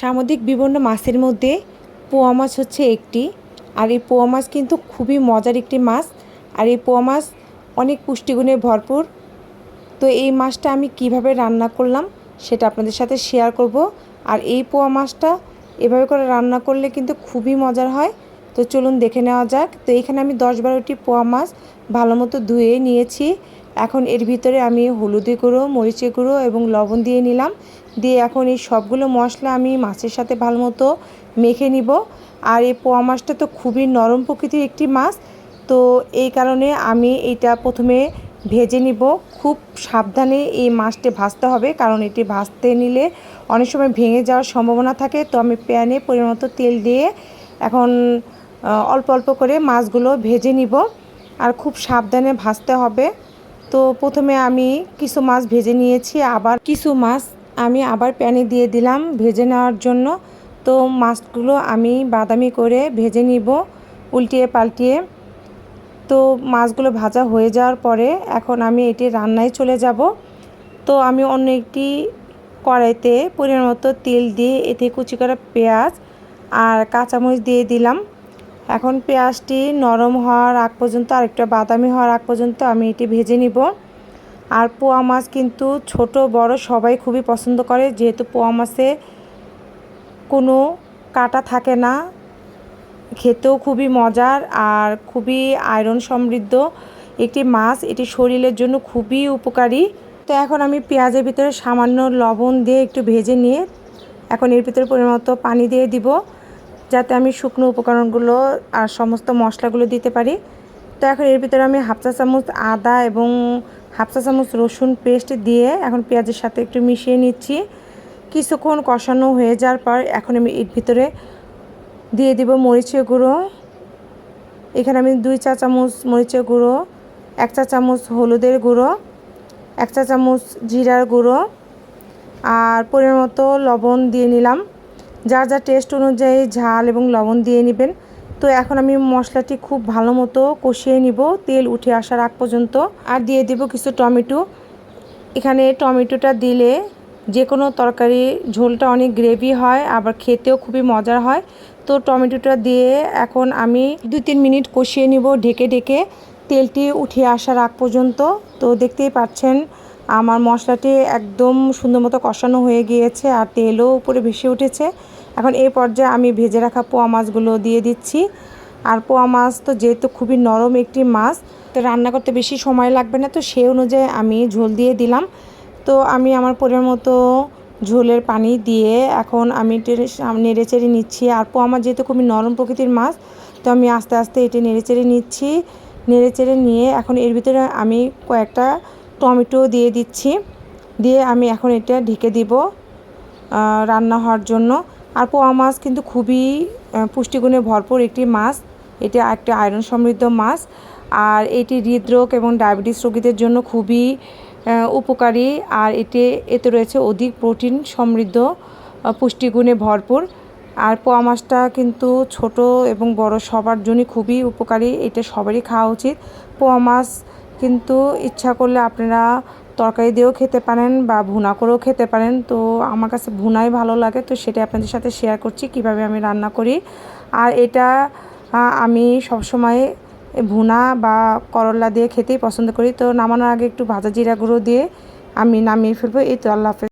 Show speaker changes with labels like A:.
A: সামুদ্রিক বিভিন্ন মাছের মধ্যে পোয়া মাছ হচ্ছে একটি। আর এই পোয়া মাছ কিন্তু খুবই মজার একটি মাছ। আর এই পোয়া মাছ অনেক পুষ্টিগুণে ভরপুর। তো এই মাছটা আমি কীভাবে রান্না করলাম সেটা আপনাদের সাথে শেয়ার করব। আর এই পোয়া মাছটা এভাবে করে রান্না করলে কিন্তু খুবই মজার হয়। তো চলুন দেখে নেওয়া যাক। তো এখানে আমি দশ বারোটি পোয়া মাছ ভালো মতো ধুয়ে নিয়েছি। এখন এর ভিতরে আমি হলুদি গুঁড়ো, মরিচের গুঁড়ো এবং লবণ দিয়ে নিলাম। দিয়ে এখন এই সবগুলো মশলা আমি মাছের সাথে ভালো মতো মেখে নিব। আর এই পোয়া মাছটা তো খুবই নরম প্রকৃতির একটি মাছ। তো এই কারণে আমি এটা প্রথমে ভেজে নিব। খুব সাবধানে এই মাছটি ভাজতে হবে, কারণ এটি ভাজতে নিলে অনেক সময় ভেঙে যাওয়ার সম্ভাবনা থাকে। তো আমি প্যানে পরিমাণ মতো তেল দিয়ে এখন অল্প অল্প করে মাছগুলো ভেজে নিব। আর খুব সাবধানে ভাজতে হবে। তো প্রথমে আমি কিছু মাছ ভেজে নিয়েছি। আবার কিছু মাছ আমি আবার প্যানে দিয়ে দিলাম ভেজে নেওয়ার জন্য। তো মাছগুলো আমি বাদামি করে ভেজে নিব উল্টিয়ে পাল্টিয়ে। তো মাছগুলো ভাজা হয়ে যাওয়ার পরে এখন আমি এটি রান্নায় চলে যাব। তো আমি অন্য একটি কড়াইতে পরিমাণ মতো তেল দিয়ে এতে কুচি করা পেঁয়াজ আর কাঁচামরিচ দিয়ে দিলাম। এখন পেঁয়াজটি নরম হওয়ার আগ পর্যন্ত আর একটু বাদামি হওয়ার আগ পর্যন্ত আমি এটি ভেজে নিব। আর পোয়া মাছ কিন্তু ছোট, বড় সবাই খুবই পছন্দ করে। যেহেতু পোয়া মাছে কোনো কাটা থাকে না, খেতেও খুবই মজার আর খুবই আয়রন সমৃদ্ধ একটি মাছ। এটি শরীরের জন্য খুবই উপকারী। তো এখন আমি পেঁয়াজের ভিতরে সামান্য লবণ দিয়ে একটু ভেজে নিয়ে এখন এর ভিতরে পরিমাণ মতো পানি দিয়ে দিব, যাতে আমি শুকনো উপকরণগুলো আর সমস্ত মশলাগুলো দিতে পারি। তো এখন এর ভিতরে আমি হাফ চা চামচ আদা এবং হাফ চা চামচ রসুন পেস্ট দিয়ে এখন পেঁয়াজের সাথে একটু মিশিয়ে নিচ্ছি। কিছুক্ষণ কষানো হয়ে যাওয়ার পর এখন আমি এর ভিতরে দিয়ে দিব মরিচের গুঁড়ো। এখানে আমি দুই চা চামচ মরিচের গুঁড়ো, এক চা চামচ হলুদের গুঁড়ো, এক চা চামচ জিরার গুঁড়ো আর পরিমাণ মতো লবণ দিয়ে নিলাম। যার যা টেস্ট অনুযায়ী ঝাল এবং লবণ দিয়ে নেবেন। তো এখন আমি মশলাটি খুব ভালো মতো কষিয়ে নিব। তেল উঠে আসার আগ পর্যন্ত। আর দিয়ে দিব কিছু টমেটো। এখানে টমেটোটা দিলে যে কোনো তরকারি ঝোলটা অনেক গ্রেভি হয়, আবার খেতেও খুবই মজার হয়। তো টমেটোটা দিয়ে এখন আমি দু তিন মিনিট কষিয়ে নিব ঢেকে ঢেকে। তেলটি উঠে আসার আগ পর্যন্ত। তো দেখতেই পাচ্ছেন, আমার মশলাটি একদম সুন্দর মতো কষানো হয়ে গিয়েছে আর তেলও উপরে ভেসে উঠেছে। এখন এই পর্যায়ে আমি ভেজে রাখা পোয়া মাছগুলো দিয়ে দিচ্ছি। আর পোয়া মাছ তো যেহেতু খুবই নরম একটি মাছ, তো রান্না করতে বেশি সময় লাগবে না, তো সেই অনুযায়ী আমি ঝোল দিয়ে দিলাম। তো আমি আমার পরের মতো ঝোলের পানি দিয়ে এখন আমি নেড়ে চেড়ে নিচ্ছি। আর পোয়া মাছ যেহেতু খুবই নরম প্রকৃতির মাছ, তো আমি আস্তে আস্তে এটি নেড়ে চেড়ে নিচ্ছি। নেড়ে চেড়ে নিয়ে এখন এর ভিতরে আমি কয়েকটা টমেটো দিয়ে দিচ্ছি। দিয়ে আমি এখন এটা ঢেকে দিব রান্না হওয়ার জন্য। আর পোয়া মাছ কিন্তু খুবই পুষ্টিগুণে ভরপুর একটি মাছ। এটি একটি আয়রন সমৃদ্ধ মাছ আর এটি হৃদরোগ এবং ডায়াবেটিস রোগীদের জন্য খুবই উপকারী আর এতে এতে রয়েছে অধিক প্রোটিন সমৃদ্ধ পুষ্টিগুণে ভরপুর। আর পোয়া মাছটা কিন্তু ছোট এবং বড় সবার জন্য খুবই উপকারী, এটা সবারই খাওয়া উচিত। পোয়া মাছ কিন্তু ইচ্ছা করলে আপনারা তরকারি দিয়েও খেতে পারেন বা ভুনা করেও খেতে পারেন। তো আমার কাছে ভুনাই ভালো লাগে। তো সেটা আপনাদের সাথে শেয়ার করছি, কীভাবে আমি রান্না করি। আর এটা আমি সবসময় ভুনা বা করলা দিয়ে খেতেই পছন্দ করি। তো নামানোর আগে একটু ভাজা জিরা গুঁড়ো দিয়ে আমি নামিয়ে ফেলব। এই তো, আল্লাহ হাফেজ।